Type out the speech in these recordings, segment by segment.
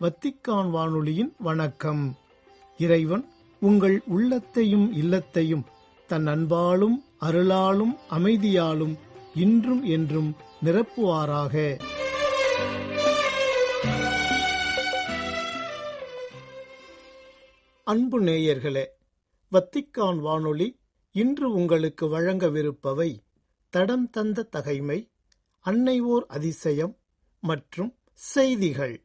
Vatican வானொலியின் வணக்கம். இறைவன் உங்கள் உள்ளத்தையும் இல்லத்தையும் தன் அன்பாலும் அருளாலும் அமைதியாலும் இன்றும் என்றும் நிரப்புவாராக. அன்பு நேயர்களே வத்திக்கான் வானொலி இன்று உங்களுக்கு வழங்கவிருப்பவை தடம் தந்த தகைமை அன்னை ஓர் அதிசயம் மற்றும் செய்திகள்.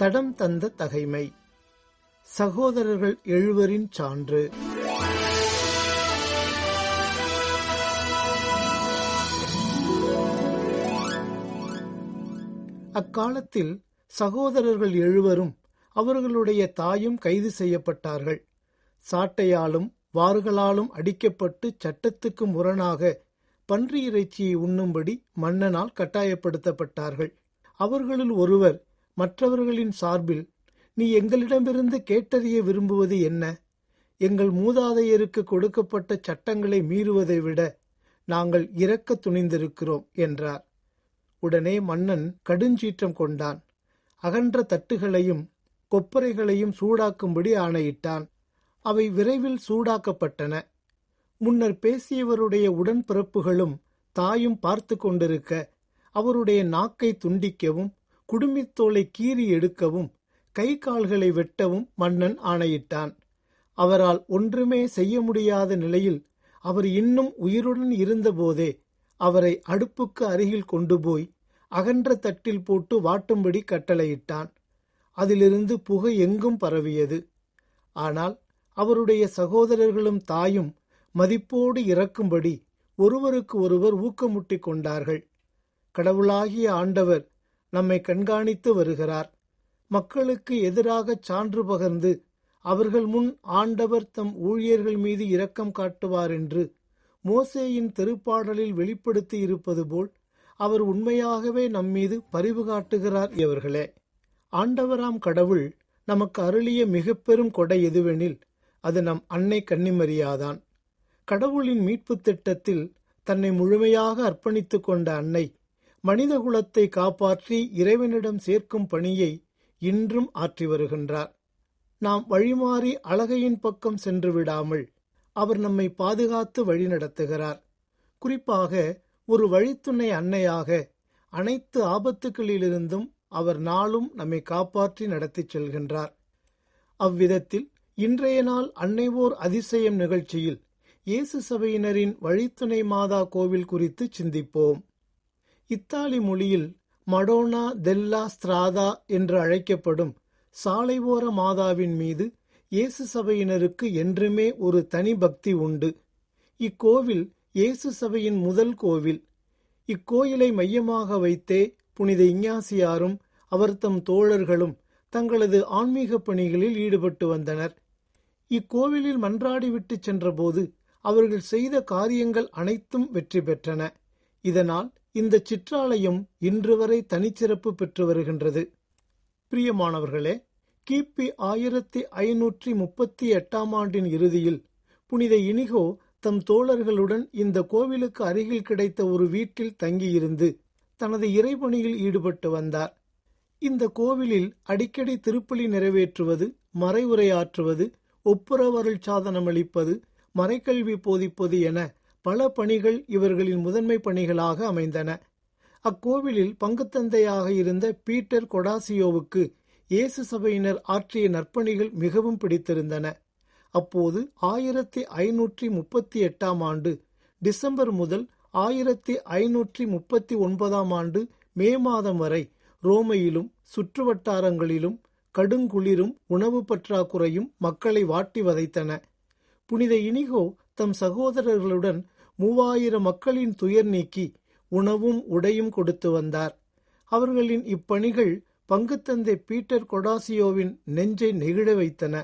தடம் தந்த தகைமை. சகோதரர்கள் எழுவரின் சான்று. அக்காலத்தில் சகோதரர்கள் எழுவரும் அவர்களுடைய தாயும் கைது செய்யப்பட்டார்கள். சாட்டையாலும் வாறுகளாலும் அடிக்கப்பட்டு சட்டத்துக்கு முரணாக பன்றி இறைச்சியை உண்ணும்படி மன்னனால் கட்டாயப்படுத்தப்பட்டார்கள். அவர்களுள் ஒருவர் மற்றவர்களின் சார்பில் நீ எங்களிடமிருந்து கேட்டறிய விரும்புவது என்ன? எங்கள் மூதாதையருக்கு கொடுக்கப்பட்ட சட்டங்களை மீறுவதை விட நாங்கள் இறக்க துணிந்திருக்கிறோம் என்றார். உடனே மன்னன் கடுஞ்சீற்றம் கொண்டான். அகன்ற தட்டுகளையும் கொப்பரைகளையும் சூடாக்கும்படி ஆணையிட்டான். அவை விரைவில் சூடாக்கப்பட்டன. முன்னர் பேசியவருடைய உடன்பிறப்புகளும் தாயும் பார்த்து கொண்டிருக்க அவருடைய நாக்கை துண்டிக்கவும் குடுமித்தோலை கீறி எடுக்கவும் கை கால்களை வெட்டவும் மன்னன் ஆணையிட்டான். அவரால் ஒன்றுமே செய்ய முடியாத நிலையில் அவர் இன்னும் உயிருடன் இருந்தபோதே அவரை அடுப்புக்கு அருகில் கொண்டு போய் அகன்ற தட்டில் போட்டு வாட்டும்படி கட்டளையிட்டான். அதிலிருந்து புகை எங்கும் பரவியது. ஆனால் அவருடைய சகோதரர்களும் தாயும் மதிப்போடு இறக்கும்படி ஒருவருக்கு ஒருவர் ஊக்கமுட்டிக் கொண்டார்கள். கடவுளாகிய ஆண்டவர் நம்மை கண்காணித்து வருகிறார். மக்களுக்கு எதிராக சான்று பகர்ந்து அவர்கள் முன் ஆண்டவர் தம் ஊழியர்கள் மீது இரக்கம் காட்டுவார் என்று மோசேயின் திருப்பாடலில் வெளிப்படுத்தி இருப்பது போல் அவர் உண்மையாகவே நம்மீது பரிவு காட்டுகிறார் இவர்களே. ஆண்டவராம் கடவுள் நமக்கு அருளிய மிக பெரும் கொடை எதுவெனில் அது நம் அன்னை கன்னிமரியாதான். கடவுளின் மீட்பு திட்டத்தில் தன்னை முழுமையாக அர்ப்பணித்துக் கொண்ட அன்னை மனித குலத்தை காப்பாற்றி இறைவனிடம் சேர்க்கும் பணியை இன்றும் ஆற்றி வருகின்றார். நாம் வழிமாறி அழகையின் பக்கம் சென்று விடாமல் அவர் நம்மை பாதுகாத்து வழிநடத்துகிறார் குறிப்பாக ஒரு வழித்துணை அன்னையாக அனைத்து ஆபத்துகளிலிருந்தும் அவர் நாளும் நம்மை காப்பாற்றி நடத்திச் செல்கின்றார். அவ்விதத்தில் இன்றைய நாள் அன்னைவோர் அதிசயம் நிகழ்ச்சியில் இயேசு சபையினரின் வழித்துணை மாதா கோவில் குறித்து சிந்திப்போம். இத்தாலி மொழியில் மடோனா தெல்லா ஸ்திராதா என்று அழைக்கப்படும் சாலைவோர மாதாவின் மீது இயேசு சபையினருக்கு என்றுமே ஒரு தனி பக்தி உண்டு. இக்கோவில் இயேசு சபையின் முதல் கோவில். இக்கோயிலை மையமாக வைத்தே புனித இஞ்ஞாசியாரும் அவர் தம் தோழர்களும் தங்களது ஆன்மீக பணிகளில் ஈடுபட்டு வந்தனர். இக்கோவிலில் மன்றாடிவிட்டு சென்றபோது அவர்கள் செய்த காரியங்கள் அனைத்தும் வெற்றி பெற்றன. இதனால் இந்த சிற்றாலயம் இன்று வரை தனிச்சிறப்பு பெற்று வருகின்றது. பிரியமானவர்களே கிபி ஆயிரத்தி ஐநூற்றி முப்பத்தி எட்டாம் ஆண்டின் இறுதியில் புனித இனிகோ தம் தோழர்களுடன் இந்த கோவிலுக்கு அருகில் கிடைத்த ஒரு வீட்டில் தங்கியிருந்து தனது இறைபணியில் ஈடுபட்டு வந்தார். இந்த கோவிலில் அடிக்கடி திருப்பலி நிறைவேற்றுவது மறைவுரையாற்றுவது ஒப்புரவருள் சாதனமளிப்பது மறைக்கல்வி போதிப்பது என பல பணிகள் இவர்களின் முதன்மை பணிகளாக அமைந்தன. அக்கோவிலில் பங்குத்தந்தையாக இருந்த பீட்டர் கொடாசியோவுக்கு இயேசு சபையினர் ஆற்றிய நற்பணிகள் மிகவும் பிடித்திருந்தன. அப்போது ஆயிரத்தி ஐநூற்றி முப்பத்தி எட்டாம் ஆண்டு டிசம்பர் முதல் ஆயிரத்தி ஐநூற்றி முப்பத்தி ஒன்பதாம் ஆண்டு மே மாதம் வரை ரோமையிலும் சுற்றுவட்டாரங்களிலும் கடுங்குளிரும் உணவு பற்றாக்குறையும் மக்களை வாட்டி வதைத்தன. புனித இனிகோ தம் சகோதரர்களுடன் மூவாயிரம் மக்களின் துயர் நீக்கி உணவும் உடையும் கொடுத்து வந்தார். அவர்களின் இப்பணிகள் பங்குத்தந்தை பீட்டர் கொடாசியோவின் நெஞ்சை நெகிழ வைத்தன.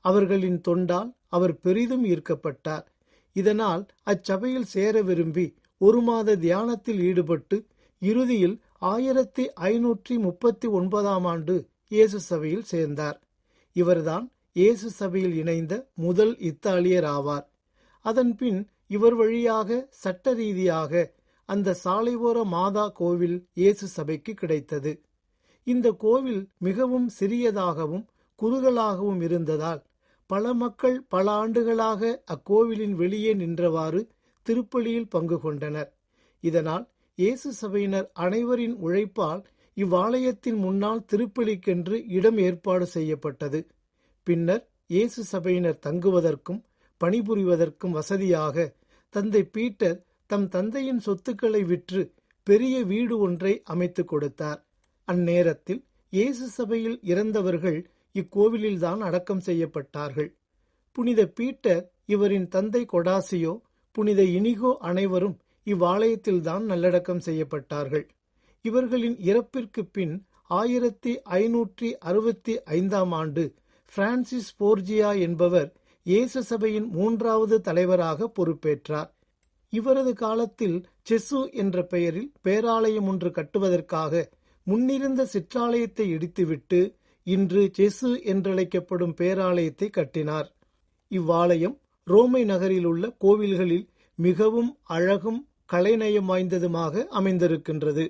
அவர்களின் தொண்டால் அவர் பெரிதும் ஈர்க்கப்பட்டார். இதனால் அச்சபையில் சேர விரும்பி ஒரு மாத தியானத்தில் ஈடுபட்டு இறுதியில் ஆயிரத்தி ஐநூற்றி முப்பத்தி ஒன்பதாம் ஆண்டு இயேசு சபையில் சேர்ந்தார். இவர்தான் இயேசு சபையில் இணைந்த முதல் இத்தாலியர் ஆவார். அதன்பின் இவர் வழியாக சட்ட ரீதியாக அந்த சாலையோர மாதா கோவில் இயேசு சபைக்கு கிடைத்தது. இந்த கோவில் மிகவும் சிறியதாகவும் குறுகலாகவும் இருந்ததால் பல மக்கள் பல ஆண்டுகளாக அக்கோவிலின் வெளியே நின்றவாறு திருப்பலியில் பங்கு கொண்டனர். இதனால் இயேசு சபையினர் அனைவரின் உழைப்பால் இவ்வாலயத்தின் முன்னால் திருப்பலிக்கென்று இடம் ஏற்பாடு செய்யப்பட்டது. பின்னர் இயேசு சபையினர் தங்குவதற்கும் பணிபுரிவதற்கும் வசதியாக தந்தை பீட்டர் தம் தந்தையின் சொத்துக்களை விற்று பெரிய வீடு ஒன்றை அமைத்துக் கொடுத்தார். அந்நேரத்தில் இயேசு சபையில் இறந்தவர்கள் இக்கோவிலில்தான் அடக்கம் செய்யப்பட்டார்கள். புனித பீட்டர் இவரின் தந்தை கொடாசியோ புனித இனிகோ அனைவரும் இவ்வாலயத்தில்தான் நல்லடக்கம் செய்யப்பட்டார்கள். இவர்களின் இறப்பிற்கு பின் ஆயிரத்தி ஐநூற்றி அறுபத்தி ஐந்தாம் ஆண்டு பிரான்சிஸ் போர்ஜியா என்பவர் இயேசு சபையின் மூன்றாவது தலைவராக பொறுப்பேற்றார். இவரது காலத்தில் செசு என்ற பெயரில் பேராலயம் ஒன்று கட்டுவதற்காக முன்னிருந்த சிற்றாலயத்தை இடித்துவிட்டு இன்று செசு என்றழைக்கப்படும் பேராலயத்தை கட்டினார். இவ்வாலயம் ரோமை நகரில் உள்ள கோவில்களில் மிகவும் அழகும் கலைநயம் வாய்ந்ததுமாக அமைந்திருக்கின்றது.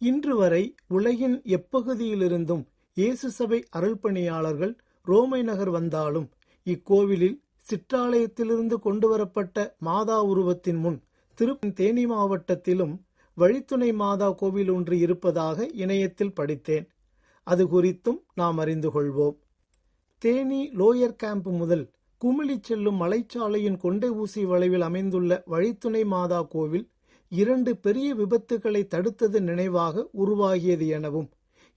இன்று வரை உலகின் எப்பகுதியிலிருந்தும் இயேசு சபை அருள்பணியாளர்கள் ரோமை நகர் வந்தாலும் இக்கோவிலில் சிற்றாலயத்திலிருந்து கொண்டுவரப்பட்ட மாதா உருவத்தின் முன் திரு தேனி மாவட்டத்திலும் வழித்துணை மாதா கோவில் ஒன்று இருப்பதாக இணையத்தில் படித்தேன். அது குறித்தும் நாம் அறிந்து கொள்வோம். தேனி லோயர் கேம்ப் முதல் குமிழி செல்லும் மலைச்சாலையின் கொண்டை ஊசி வளைவில் அமைந்துள்ள வழித்துணை மாதா கோவில் இரண்டு பெரிய விபத்துகளை தடுத்தது நினைவாக உருவாகியது எனவும்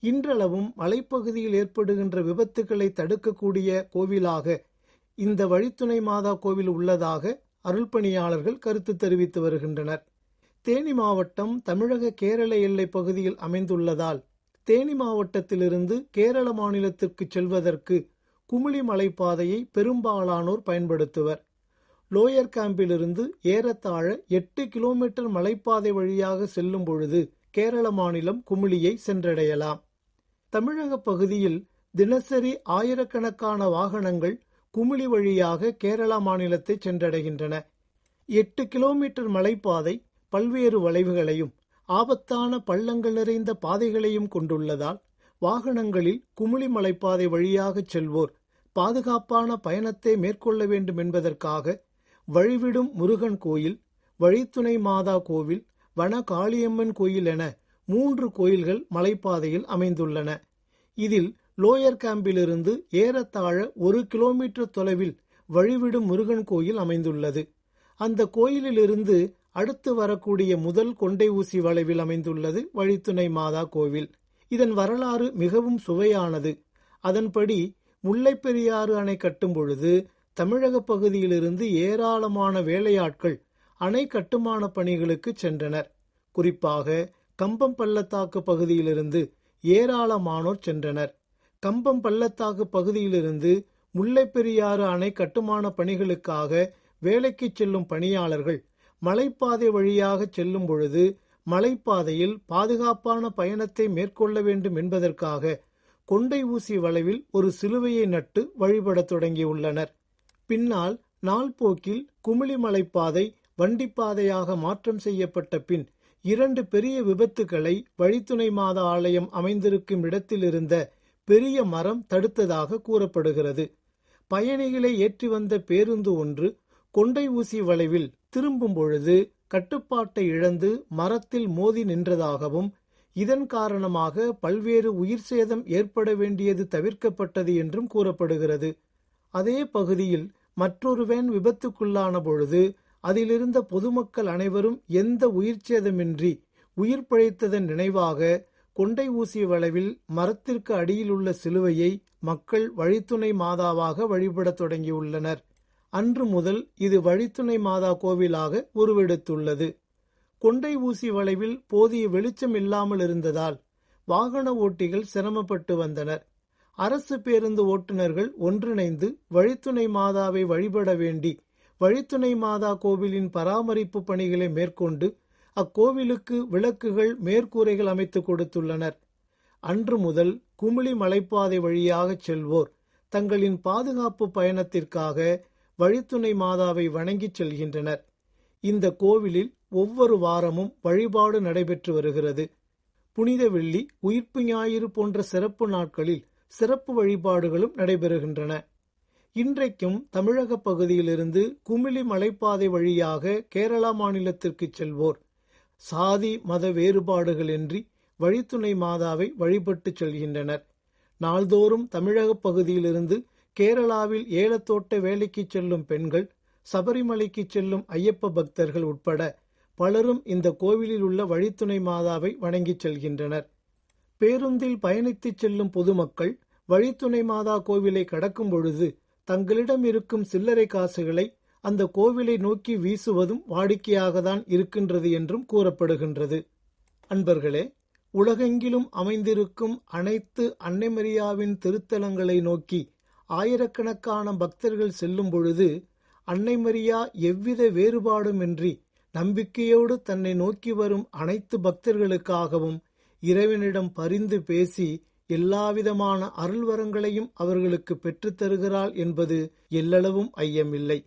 இன்றளவும் மலைப்பகுதியில் ஏற்படுகின்ற விபத்துகளை தடுக்கக்கூடிய கோவிலாக இந்த வழித்துணை மாதா கோவில் உள்ளதாக அருள்பணியாளர்கள் கருத்து தெரிவித்து வருகின்றனர். தேனி மாவட்டம் தமிழக கேரள எல்லை பகுதியில் அமைந்துள்ளதால் தேனி மாவட்டத்திலிருந்து கேரள மாநிலத்திற்கு செல்வதற்கு குமிளி மலைப்பாதையை பெரும்பாலானோர் பயன்படுத்துவர். லோயர் கேம்பிலிருந்து ஏறத்தாழ எட்டு கிலோமீட்டர் மலைப்பாதை வழியாக செல்லும் பொழுது கேரள மாநிலம் குமிளியை சென்றடையலாம். தமிழக பகுதியில் தினசரி ஆயிரக்கணக்கான வாகனங்கள் குமிழி வழியாக கேரளா மாநிலத்தை சென்றடைகின்றன. எட்டு கிலோமீட்டர் மலைப்பாதை பல்வேறு வளைவுகளையும் ஆபத்தான பள்ளங்கள் நிறைந்த பாதைகளையும் கொண்டுள்ளதால் வாகனங்களில் குமிழி மலைப்பாதை வழியாக செல்வோர் பாதுகாப்பான பயணத்தை மேற்கொள்ள வேண்டும் என்பதற்காக வழிவிடும் முருகன் கோயில் வழித்துணை மாதா கோவில் வன காளியம்மன் கோயில் என மூன்று கோயில்கள் மலைப்பாதையில் அமைந்துள்ளன. இதில் லோயர் கேம்பிலிருந்து ஏறத்தாழ ஒரு கிலோமீட்டர் தொலைவில் வழிவிடும் முருகன் கோயில் அமைந்துள்ளது. அந்த கோயிலிலிருந்து அடுத்து வரக்கூடிய முதல் கொண்டை ஊசி வளைவில் அமைந்துள்ளது வழித்துணை மாதா கோவில். இதன் வரலாறு மிகவும் சுவையானது. அதன்படி முல்லைப்பெரியாறு அணை கட்டும் பொழுது தமிழக பகுதியிலிருந்து ஏராளமான வேலையாட்கள் அணை கட்டுமான பணிகளுக்கு சென்றனர். குறிப்பாக கம்பம் பள்ளத்தாக்கு பகுதியிலிருந்து ஏராளமானோர் சென்றனர். கம்பம் பள்ளத்தாக்கு பகுதியிலிருந்து முல்லைப்பெரியாறு அணை கட்டுமான பணிகளுக்காக வேலைக்கு செல்லும் பணியாளர்கள் மலைப்பாதை வழியாக செல்லும் பொழுது மலைப்பாதையில் பாதுகாப்பான பயணத்தை மேற்கொள்ள வேண்டும் என்பதற்காக கொண்டை ஊசி வளைவில் ஒரு சிலுவையை நட்டு வழிபடத் தொடங்கியுள்ளனர். பின்னால் நாள்போக்கில் குமிழி மலைப்பாதை வண்டிப்பாதையாக மாற்றம் செய்யப்பட்ட பின் இரண்டு பெரிய விபத்துகளை வழித்துணை மாத ஆலயம் அமைந்திருக்கும் இடத்தில் இருந்த பெரிய மரம் தடுத்ததாக கூறப்படுகிறது. பயணிகளை ஏற்றி வந்த பேருந்து ஒன்று கொண்டை ஊசி வளைவில் திரும்பும் பொழுது கட்டுப்பாட்டை இழந்து மரத்தில் மோதி நின்றதாகவும் இதன் காரணமாக பல்வேறு உயிர் சேதம் ஏற்பட வேண்டியது தவிர்க்கப்பட்டது என்றும் கூறப்படுகிறது. அதே பகுதியில் மற்றொரு வேன் விபத்துக்குள்ளான பொழுது அதிலிருந்த பொதுமக்கள் அனைவரும் எந்த உயிர் சேதமின்றி உயிர் பிழைத்ததன் நினைவாக கொண்டை ஊசி வளைவில் மரத்திற்கு அடியில் உள்ள சிலுவையை மக்கள் வழித்துணை மாதாவாக வழிபடத் தொடங்கியுள்ளனர். அன்று முதல் இது வழித்துணை மாதா கோவிலாக உருவெடுத்துள்ளது. கொண்டை ஊசி வளைவில் போதிய வெளிச்சம் இல்லாமல் இருந்ததால் வாகன ஓட்டிகள் சிரமப்பட்டு வந்தனர். அரசு பேருந்து ஓட்டுநர்கள் ஒன்றிணைந்து வழித்துணை மாதாவை வழிபட வேண்டி வழித்துணை மாதா கோவிலின் பராமரிப்பு பணிகளை மேற்கொண்டு அக்கோவிலுக்கு விளக்குகள் மேற்கூரைகள் அமைத்துக் கொடுத்துள்ளனர். அன்று முதல் குமிளி மலைப்பாதை வழியாக செல்வோர் தங்களின் பாதுகாப்பு பயணத்திற்காக வழித்துணை மாதாவை வணங்கிச் செல்கின்றனர். இந்த கோவிலில் ஒவ்வொரு வாரமும் வழிபாடு நடைபெற்று வருகிறது. புனித வெள்ளி உயிர்ப்பு ஞாயிறு போன்ற சிறப்பு நாட்களில் சிறப்பு வழிபாடுகளும் நடைபெறுகின்றன. இன்றைக்கும் தமிழக பகுதியிலிருந்து குமிளி மலைப்பாதை வழியாக கேரளா மாநிலத்திற்கு செல்வோர் சாதி மத வேறுபாடுகளின்றி வழித்துணை மாதாவை வழிபட்டு செல்கின்றனர். நாள்தோறும் தமிழக பகுதியிலிருந்து கேரளாவில் ஏலத்தோட்ட வேலைக்கு செல்லும் பெண்கள் சபரிமலைக்கு செல்லும் ஐயப்ப பக்தர்கள் உட்பட பலரும் இந்த கோவிலில் உள்ள வழித்துணை மாதாவை வணங்கிச் செல்கின்றனர். பேருந்தில் பயணித்துச் செல்லும் பொதுமக்கள் வழித்துணை மாதா கோவிலை கடக்கும் பொழுது தங்களிடம் இருக்கும் சில்லறை காசுகளை அந்த கோவிலை நோக்கி வீசுவதும் வாடிக்கையாகத்தான் இருக்கின்றது என்றும் கூறப்படுகின்றது. அன்பர்களே உலகெங்கிலும் அமைந்திருக்கும் அனைத்து அன்னைமரியாவின் திருத்தலங்களை நோக்கி ஆயிரக்கணக்கான பக்தர்கள் செல்லும் பொழுது அன்னை மரியா எவ்வித வேறுபாடுமின்றி நம்பிக்கையோடு தன்னை நோக்கி வரும் அனைத்து பக்தர்களுக்காகவும் இறைவனிடம் பரிந்து பேசி எல்லாவிதமான அருள்வரங்களையும் அவர்களுக்கு பெற்றுத் தருகிறாள் என்பது எல்லளவும் ஐயமில்லை.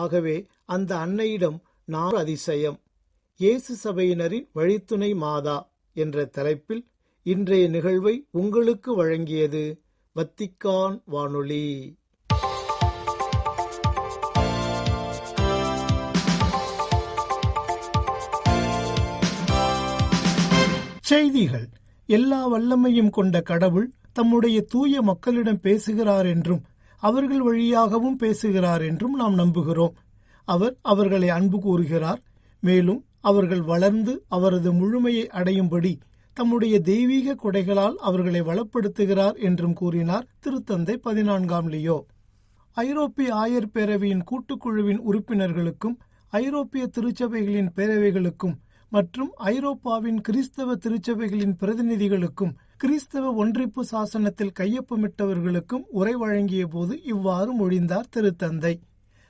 ஆகவே அந்த அன்னையிடம் நான் அதிசயம். இயேசு சபையினரின் வழித்துணை மாதா என்ற தலைப்பில் இன்றைய நிகழ்வை உங்களுக்கு வழங்கியது வத்திக்கான் வானொலி. செய்திகள். எல்லா வல்லமையும் கொண்ட கடவுள் தம்முடைய தூய மக்களிடம் பேசுகிறார் என்றும் அவர்கள் வழியாகவும் பேசுகிறார் என்றும் நாம் நம்புகிறோம். அவர் அவர்களை அன்பு கூறுகிறார். மேலும் அவர்கள் வளர்ந்து அவரது முழுமையை அடையும்படி தம்முடைய தெய்வீக கொடைகளால் அவர்களை வளப்படுத்துகிறார் என்றும் கூறினார் திருத்தந்தை பதினான்காம் லியோ. ஐரோப்பிய ஆயர் பேரவையின் கூட்டுக்குழுவின் உறுப்பினர்களுக்கும் ஐரோப்பிய திருச்சபைகளின் பேரவைகளுக்கும் மற்றும் ஐரோப்பாவின் கிறிஸ்தவ திருச்சபைகளின் பிரதிநிதிகளுக்கும் கிறிஸ்தவ ஒன்றிப்பு சாசனத்தில் கையொப்பமிட்டவர்களுக்கும் உரை வழங்கிய போது இவ்வாறு மொழிந்தார் திருத்தந்தை.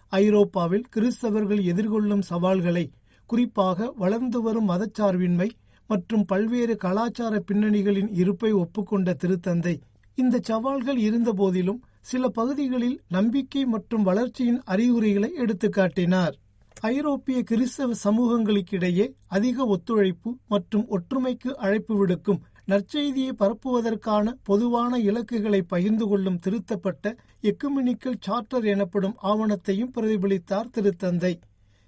ஐரோப்பாவில் கிறிஸ்தவர்கள் எதிர்கொள்ளும் சவால்களை குறிப்பாக வளர்ந்து வரும் மதச்சார்பின்மை மற்றும் பல்வேறு கலாச்சார பின்னணிகளின் இருப்பை ஒப்புக்கொண்ட திருத்தந்தை. இந்த சவால்கள் இருந்தபோதிலும் சில பகுதிகளில் நம்பிக்கை மற்றும் வளர்ச்சியின் அறிகுறிகளை எடுத்துக்காட்டினார். ஐரோப்பிய கிறிஸ்தவ சமூகங்களுக்கிடையே அதிக ஒத்துழைப்பு மற்றும் ஒற்றுமைக்கு அழைப்பு விடுக்கும் நற்செய்தியை பரப்புவதற்கான பொதுவான இலக்குகளை பகிர்ந்து கொள்ளும் திருத்தப்பட்ட எக்குமினிக்கல் சார்ட்டர் எனப்படும் ஆவணத்தையும் பிரதிபலித்தார் திருத்தந்தை.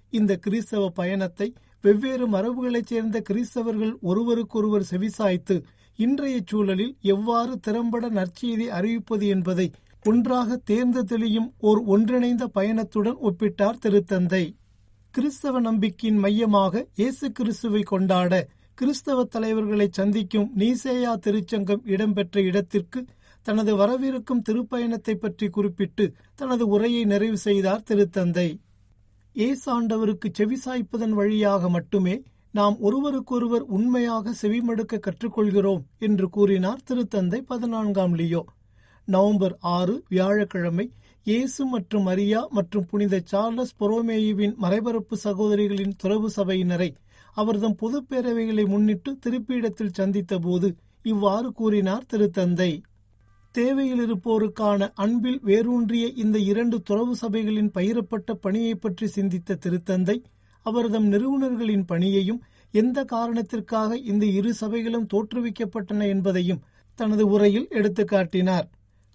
இந்த கிறிஸ்தவ பயணத்தை வெவ்வேறு மரபுகளைச் சேர்ந்த கிறிஸ்தவர்கள் ஒருவருக்கொருவர் செவிசாய்த்து இன்றைய சூழலில் எவ்வாறு திறம்பட நற்செய்தி அறிவிப்பது என்பதை ஒன்றாக தேர்ந்து தெளியும் ஓர் ஒன்றிணைந்த பயணத்துடன் ஒப்பிட்டார் திருத்தந்தை. கிறிஸ்தவ நம்பிக்கையின் மையமாக இயேசு கிறிஸ்துவை கொண்டாட கிறிஸ்தவ தலைவர்களை சந்திக்கும் நீசேயா திருச்சங்கம் இடம்பெற்ற இடத்திற்கு தனது வரவிருக்கும் திருப்பயணத்தை பற்றி குறிப்பிட்டு தனது உரையை நிறைவு செய்தார் திருத்தந்தை. ஏசாண்டவருக்கு செவிசாய்ப்பதன் வழியாக மட்டுமே நாம் ஒருவருக்கொருவர் உண்மையாக செவிமடுக்க கற்றுக்கொள்கிறோம் என்று கூறினார் திருத்தந்தை பதினான்காம் லியோ. நவம்பர் ஆறு வியாழக்கிழமை இயேசு மற்றும் மரியா மற்றும் புனித சார்லஸ் பொரோமேயுவின் மறைபரப்பு சகோதரிகளின் துறவு சபையினரை அவர்தம் பொதுப்பேரவைகளை முன்னிட்டு திருப்பியிடத்தில் சந்தித்த போது இவ்வாறு கூறினார் திருத்தந்தை. தேவையில் இருப்போருக்கான அன்பில் வேரூன்றிய இந்த இரண்டு துறவு சபைகளின் பயிரப்பட்ட பணியை பற்றி சிந்தித்த திருத்தந்தை அவர்தம் நிறுவனர்களின் பணியையும் எந்த காரணத்திற்காக இந்த இரு சபைகளும் தோற்றுவிக்கப்பட்டன என்பதையும் தனது உரையில் எடுத்துக்காட்டினார்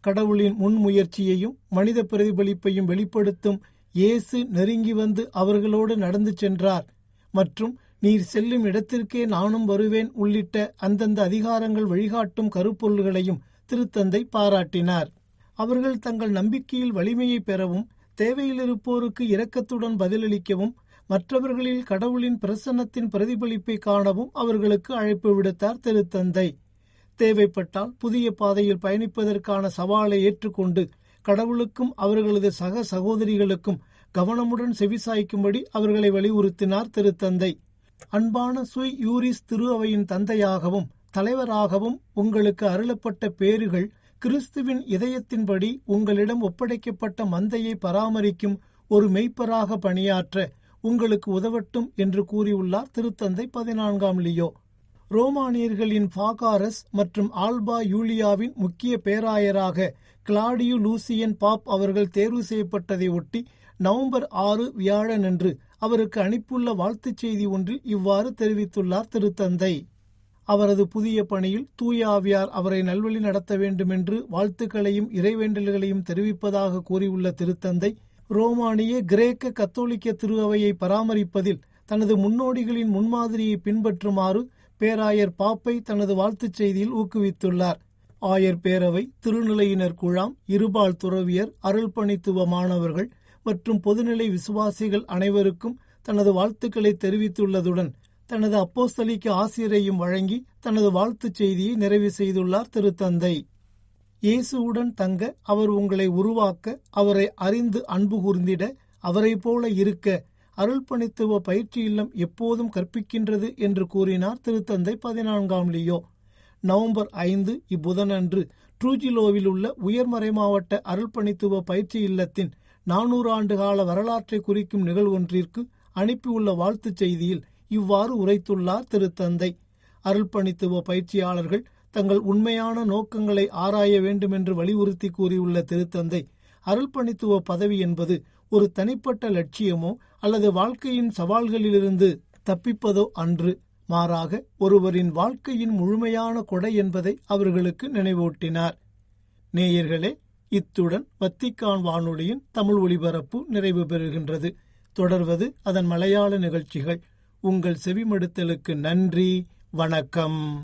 கடவுளின் முன்முயற்சியையும் மனித பிரதிபலிப்பையும் வெளிப்படுத்தும் இயேசு நெருங்கி வந்து அவர்களோடு நடந்து சென்றார் மற்றும் நீர் செல்லும் இடத்திற்கே நானும் வருவேன் உள்ளிட்ட அந்தந்த அதிகாரங்கள் வழிகாட்டும் கருப்பொருள்களையும் திருத்தந்தை பாராட்டினார். அவர்கள் தங்கள் நம்பிக்கையில் வலிமையை பெறவும் தேவையிலிருப்போருக்கு இரக்கத்துடன் பதிலளிக்கவும் மற்றவர்களில் கடவுளின் பிரசன்னத்தின் பிரதிபலிப்பை காணவும் அவர்களுக்கு அழைப்பு விடுத்தார் திருத்தந்தை. தேவைப்பட்டால் புதிய பாதையில் பயணிப்பதற்கான சவாலை ஏற்றுக்கொண்டு கடவுளுக்கும் அவர்களது சக சகோதரிகளுக்கும் கவனமுடன் செவிசாய்க்கும்படி அவர்களை வலியுறுத்தினார் திருத்தந்தை. அன்பான சுய் யூரிஸ் திரு அவையின் தந்தையாகவும் தலைவராகவும் உங்களுக்கு அருளப்பட்ட பேறுகள் கிறிஸ்துவின் இதயத்தின்படி உங்களிடம் ஒப்படைக்கப்பட்ட மந்தையை பராமரிக்கும் ஒரு மெய்ப்பராக பணியாற்ற உங்களுக்கு உதவட்டும் என்று கூறியுள்ளார் திருத்தந்தை பதினான்காம் லியோ. ரோமானியர்களின் ஃபாகாரஸ் மற்றும் ஆல்பா யூலியாவின் முக்கிய பேராயராக கிளாடியு லூசியன் பாப் அவர்கள் தேர்வு செய்யப்பட்டதை ஒட்டி நவம்பர் ஆறு வியாழனன்று அவருக்கு அனுப்பியுள்ள வாழ்த்துச் செய்தி ஒன்றில் இவ்வாறு தெரிவித்துள்ளார் திருத்தந்தை அவரது புதிய பணியில் தூய ஆவியார் அவரை நல்வழி நடத்த வேண்டும் என்று வாழ்த்துக்களையும் இறைவேண்டல்களையும் தெரிவிப்பதாக கூறியுள்ள திருத்தந்தை ரோமானிய கிரேக்க கத்தோலிக்க திருவையை பராமரிப்பதில் தனது முன்னோடிகளின் முன்மாதிரியை பின்பற்றுமாறு பேராயர் பாப்பை தனது வாழ்த்துச் செய்தியில் ஊக்குவித்துள்ளார். ஆயர் பேரவை திருநிலையினர் குழாம் இருபால் துறவியர் அருள்பணித்துவ மாணவர்கள் மற்றும் பொதுநிலை விசுவாசிகள் அனைவருக்கும் தனது வாழ்த்துக்களை தெரிவித்துள்ளதுடன் தனது அப்போஸ்தலிக்க ஆசிரியரையும் வழங்கி தனது வாழ்த்துச் செய்தியை நிறைவு செய்துள்ளார் திருத்தந்தை. இயேசுவுடன் தங்க அவர் உங்களை உருவாக்க அவரை அறிந்து அன்பு கூர்ந்திட அவரை போல இருக்க அருள்பணித்துவ பயிற்சி இல்லம் எப்போதும் கற்பிக்கின்றது என்று கூறினார் திருத்தந்தை பதினான்காம் லியோ. நவம்பர் ஐந்து இப்புதனன்று ட்ரூஜிலோவில் உள்ள உயர்மறை மாவட்ட அருள்பணித்துவ பயிற்சி இல்லத்தின் நானூறு ஆண்டு கால வரலாற்றை குறிக்கும் நிகழ்வொன்றிற்கு அனுப்பியுள்ள வாழ்த்துச் செய்தியில் இவ்வாறு உரைத்துள்ளார் திருத்தந்தை. அருள்பணித்துவ பயிற்சியாளர்கள் தங்கள் உண்மையான நோக்கங்களை ஆராய வேண்டும் என்று வலியுறுத்தி கூறியுள்ள திருத்தந்தை அருள்பணித்துவ பதவி என்பது ஒரு தனிப்பட்ட லட்சியமோ அல்லது வாழ்க்கையின் சவால்களிலிருந்து தப்பிப்பதோ அன்று மாறாக ஒருவரின் வாழ்க்கையின் முழுமையான கொடை என்பதை அவர்களுக்கு நினைவூட்டினார். நேயர்களே இத்துடன் வத்திக்கான் வானொலியின் தமிழ் ஒலிபரப்பு நிறைவு பெறுகின்றது. தொடர்வது அதன் மலையாள நிகழ்ச்சிகள். உங்கள் செவிமடுத்தலுக்கு நன்றி. வணக்கம்.